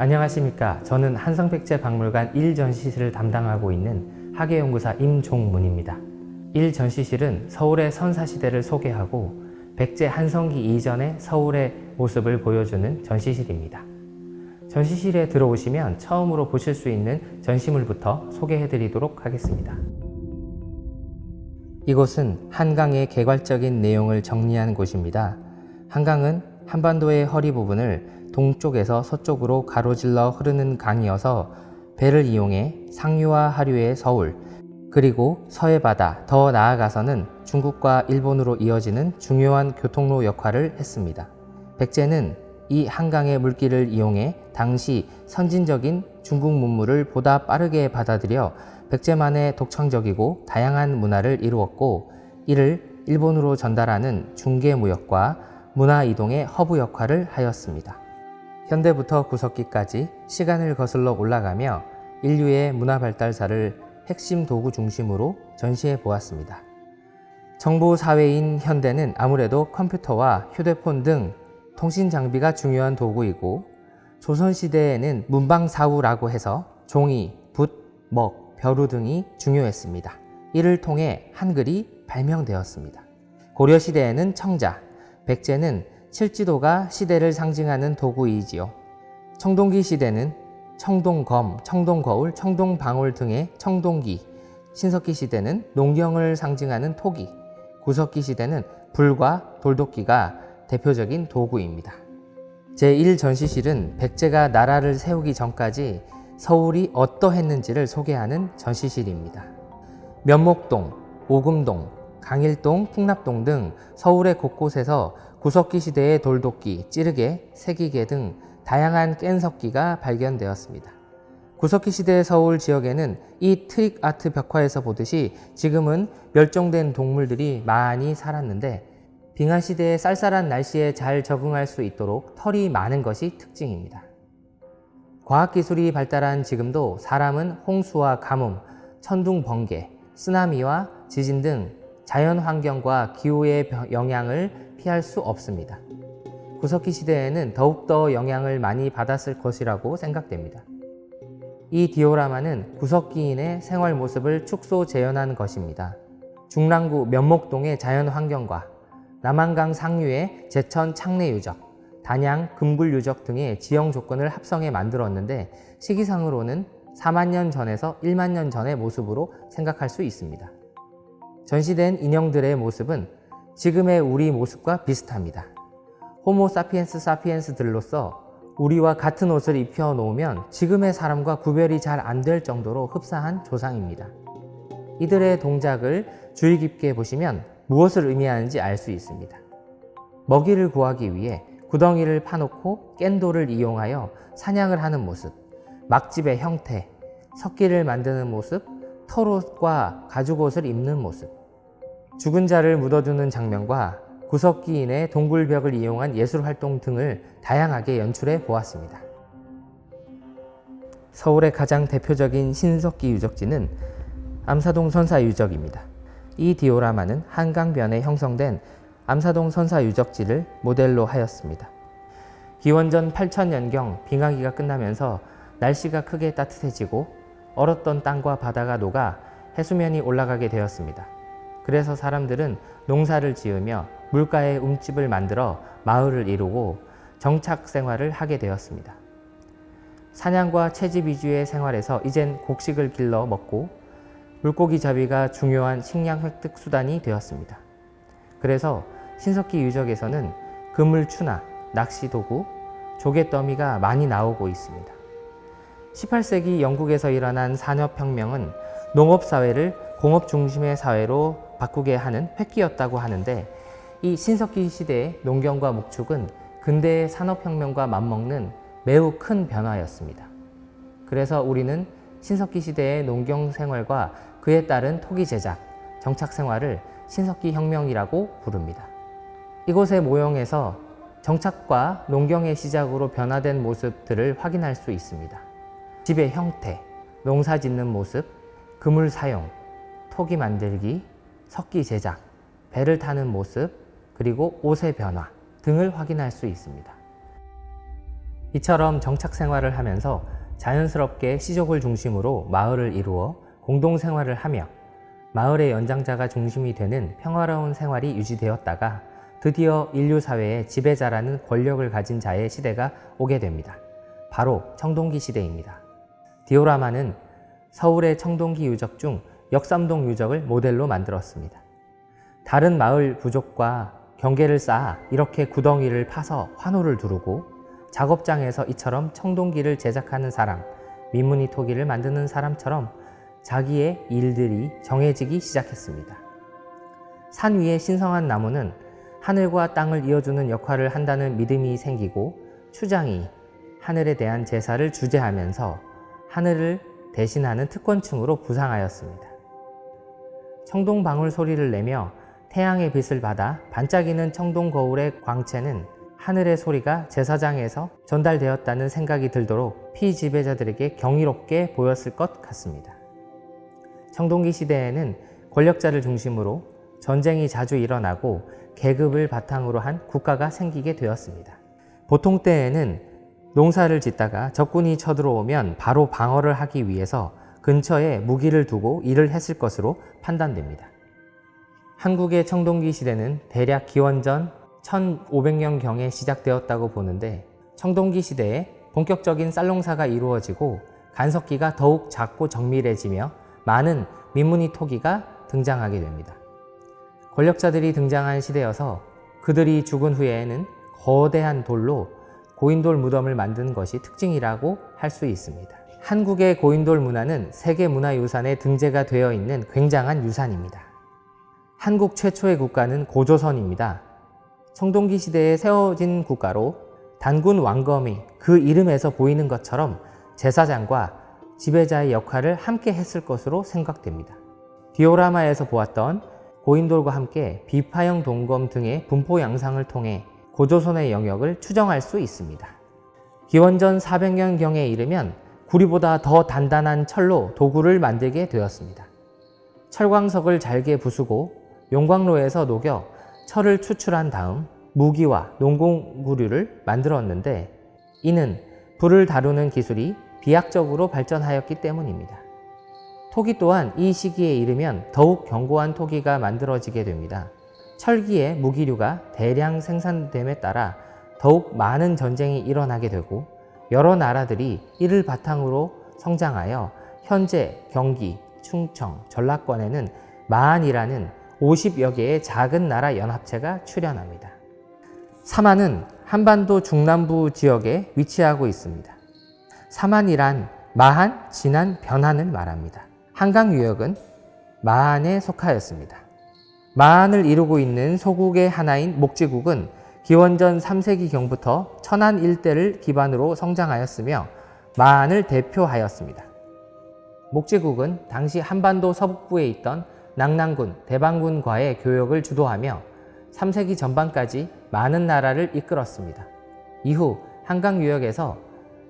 안녕하십니까. 저는 한성백제박물관 1전시실을 담당하고 있는 학예연구사 임종문입니다. 1전시실은 서울의 선사시대를 소개하고 백제 한성기 이전의 서울의 모습을 보여주는 전시실입니다. 전시실에 들어오시면 처음으로 보실 수 있는 전시물부터 소개해 드리도록 하겠습니다. 이곳은 한강의 개괄적인 내용을 정리한 곳입니다. 한강은 한반도의 허리 부분을 동쪽에서 서쪽으로 가로질러 흐르는 강이어서 배를 이용해 상류와 하류의 서울, 그리고 서해 바다, 더 나아가서는 중국과 일본으로 이어지는 중요한 교통로 역할을 했습니다. 백제는 이 한강의 물길을 이용해 당시 선진적인 중국 문물을 보다 빠르게 받아들여 백제만의 독창적이고 다양한 문화를 이루었고 이를 일본으로 전달하는 중개무역과 문화 이동의 허브 역할을 하였습니다. 현대부터 구석기까지 시간을 거슬러 올라가며 인류의 문화 발달사를 핵심 도구 중심으로 전시해 보았습니다. 정보 사회인 현대는 아무래도 컴퓨터와 휴대폰 등 통신 장비가 중요한 도구이고 조선시대에는 문방사우라고 해서 종이, 붓, 먹, 벼루 등이 중요했습니다. 이를 통해 한글이 발명되었습니다. 고려시대에는 청자, 백제는 칠지도가 시대를 상징하는 도구이지요. 청동기 시대는 청동검, 청동거울, 청동방울 등의 청동기, 신석기 시대는 농경을 상징하는 토기, 구석기 시대는 불과 돌도끼가 대표적인 도구입니다. 제1전시실은 백제가 나라를 세우기 전까지 서울이 어떠했는지를 소개하는 전시실입니다. 면목동, 오금동, 강일동, 풍납동 등 서울의 곳곳에서 구석기 시대의 돌도끼, 찌르개, 세기계 등 다양한 깬석기가 발견되었습니다. 구석기 시대의 서울 지역에는 이 트릭 아트 벽화에서 보듯이 지금은 멸종된 동물들이 많이 살았는데 빙하 시대의 쌀쌀한 날씨에 잘 적응할 수 있도록 털이 많은 것이 특징입니다. 과학기술이 발달한 지금도 사람은 홍수와 가뭄, 천둥 번개, 쓰나미와 지진 등 자연 환경과 기후의 영향을 피할 수 없습니다. 구석기 시대에는 더욱더 영향을 많이 받았을 것이라고 생각됩니다. 이 디오라마는 구석기인의 생활 모습을 축소 재현한 것입니다. 중랑구 면목동의 자연 환경과 남한강 상류의 제천 창내 유적, 단양 금굴 유적 등의 지형 조건을 합성해 만들었는데 시기상으로는 4만 년 전에서 1만 년 전의 모습으로 생각할 수 있습니다. 전시된 인형들의 모습은 지금의 우리 모습과 비슷합니다. 호모 사피엔스 사피엔스들로서 우리와 같은 옷을 입혀 놓으면 지금의 사람과 구별이 잘 안 될 정도로 흡사한 조상입니다. 이들의 동작을 주의 깊게 보시면 무엇을 의미하는지 알 수 있습니다. 먹이를 구하기 위해 구덩이를 파놓고 깬돌을 이용하여 사냥을 하는 모습, 막집의 형태, 석기를 만드는 모습, 털옷과 가죽옷을 입는 모습, 죽은 자를 묻어두는 장면과 구석기인의 동굴벽을 이용한 예술 활동 등을 다양하게 연출해 보았습니다. 서울의 가장 대표적인 신석기 유적지는 암사동 선사 유적입니다. 이 디오라마는 한강변에 형성된 암사동 선사 유적지를 모델로 하였습니다. 기원전 8천년경 빙하기가 끝나면서 날씨가 크게 따뜻해지고 얼었던 땅과 바다가 녹아 해수면이 올라가게 되었습니다. 그래서 사람들은 농사를 지으며 물가에 움집을 만들어 마을을 이루고 정착 생활을 하게 되었습니다. 사냥과 채집 위주의 생활에서 이젠 곡식을 길러 먹고 물고기 잡이가 중요한 식량 획득 수단이 되었습니다. 그래서 신석기 유적에서는 그물추나 낚시 도구, 조개더미가 많이 나오고 있습니다. 18세기 영국에서 일어난 산업혁명은 농업사회를 공업 중심의 사회로 바꾸게 하는 획기였다고 하는데 이 신석기 시대의 농경과 목축은 근대의 산업혁명과 맞먹는 매우 큰 변화였습니다. 그래서 우리는 신석기 시대의 농경 생활과 그에 따른 토기 제작, 정착 생활을 신석기 혁명이라고 부릅니다. 이곳의 모형에서 정착과 농경의 시작으로 변화된 모습들을 확인할 수 있습니다. 집의 형태, 농사 짓는 모습, 그물 사용, 토기 만들기, 석기 제작, 배를 타는 모습, 그리고 옷의 변화 등을 확인할 수 있습니다. 이처럼 정착 생활을 하면서 자연스럽게 시족을 중심으로 마을을 이루어 공동 생활을 하며 마을의 연장자가 중심이 되는 평화로운 생활이 유지되었다가 드디어 인류 사회의 지배자라는 권력을 가진 자의 시대가 오게 됩니다. 바로 청동기 시대입니다. 디오라마는 서울의 청동기 유적 중 역삼동 유적을 모델로 만들었습니다. 다른 마을 부족과 경계를 쌓아 이렇게 구덩이를 파서 환호를 두르고 작업장에서 이처럼 청동기를 제작하는 사람, 민무늬 토기를 만드는 사람처럼 자기의 일들이 정해지기 시작했습니다. 산 위의 신성한 나무는 하늘과 땅을 이어주는 역할을 한다는 믿음이 생기고 추장이 하늘에 대한 제사를 주재하면서 하늘을 대신하는 특권층으로 부상하였습니다. 청동 방울 소리를 내며 태양의 빛을 받아 반짝이는 청동 거울의 광채는 하늘의 소리가 제사장에서 전달되었다는 생각이 들도록 피지배자들에게 경이롭게 보였을 것 같습니다. 청동기 시대에는 권력자를 중심으로 전쟁이 자주 일어나고 계급을 바탕으로 한 국가가 생기게 되었습니다. 보통 때에는 농사를 짓다가 적군이 쳐들어오면 바로 방어를 하기 위해서 근처에 무기를 두고 일을 했을 것으로 판단됩니다. 한국의 청동기 시대는 대략 기원전 1500년경에 시작되었다고 보는데 청동기 시대에 본격적인 쌀농사가 이루어지고 간석기가 더욱 작고 정밀해지며 많은 민무늬 토기가 등장하게 됩니다. 권력자들이 등장한 시대여서 그들이 죽은 후에는 거대한 돌로 고인돌 무덤을 만드는 것이 특징이라고 할 수 있습니다. 한국의 고인돌 문화는 세계 문화유산에 등재가 되어 있는 굉장한 유산입니다. 한국 최초의 국가는 고조선입니다. 청동기 시대에 세워진 국가로 단군 왕검이 그 이름에서 보이는 것처럼 제사장과 지배자의 역할을 함께 했을 것으로 생각됩니다. 디오라마에서 보았던 고인돌과 함께 비파형 동검 등의 분포 양상을 통해 고조선의 영역을 추정할 수 있습니다. 기원전 400년경에 이르면 구리보다 더 단단한 철로 도구를 만들게 되었습니다. 철광석을 잘게 부수고 용광로에서 녹여 철을 추출한 다음 무기와 농공구류를 만들었는데 이는 불을 다루는 기술이 비약적으로 발전하였기 때문입니다. 토기 또한 이 시기에 이르면 더욱 견고한 토기가 만들어지게 됩니다. 철기의 무기류가 대량 생산됨에 따라 더욱 많은 전쟁이 일어나게 되고 여러 나라들이 이를 바탕으로 성장하여 현재 경기, 충청, 전라권에는 마한이라는 50여 개의 작은 나라 연합체가 출현합니다. 사만은 한반도 중남부 지역에 위치하고 있습니다. 사만이란 마한, 진한, 변한을 말합니다. 한강 유역은 마한에 속하였습니다. 마한을 이루고 있는 소국의 하나인 목지국은 기원전 3세기경부터 천안 일대를 기반으로 성장하였으며 마한을 대표하였습니다. 목지국은 당시 한반도 서북부에 있던 낙랑군, 대방군과의 교역을 주도하며 3세기 전반까지 많은 나라를 이끌었습니다. 이후 한강 유역에서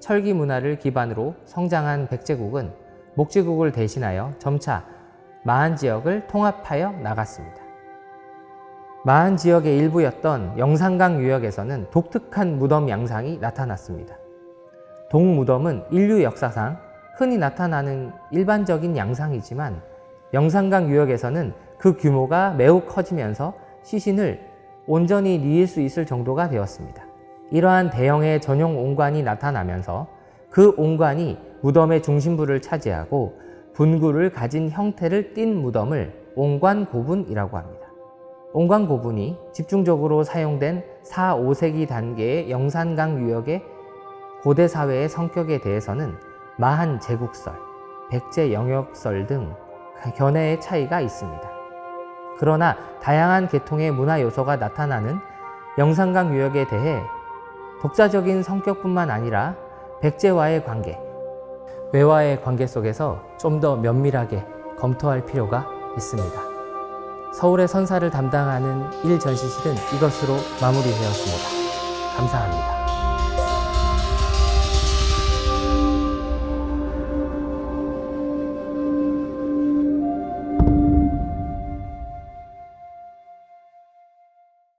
철기 문화를 기반으로 성장한 백제국은 목지국을 대신하여 점차 마한 지역을 통합하여 나갔습니다. 마한 지역의 일부였던 영산강 유역에서는 독특한 무덤 양상이 나타났습니다. 동무덤은 인류 역사상 흔히 나타나는 일반적인 양상이지만 영산강 유역에서는 그 규모가 매우 커지면서 시신을 온전히 뉘일 수 있을 정도가 되었습니다. 이러한 대형의 전용 옹관이 나타나면서 그 옹관이 무덤의 중심부를 차지하고 분구를 가진 형태를 띤 무덤을 옹관 고분이라고 합니다. 옹관고분이 집중적으로 사용된 4, 5세기 단계의 영산강 유역의 고대 사회의 성격에 대해서는 마한 제국설, 백제 영역설 등 견해의 차이가 있습니다. 그러나 다양한 계통의 문화 요소가 나타나는 영산강 유역에 대해 독자적인 성격뿐만 아니라 백제와의 관계, 외와의 관계 속에서 좀 더 면밀하게 검토할 필요가 있습니다. 서울의 선사를 담당하는 1전시실은 이것으로 마무리되었습니다. 감사합니다.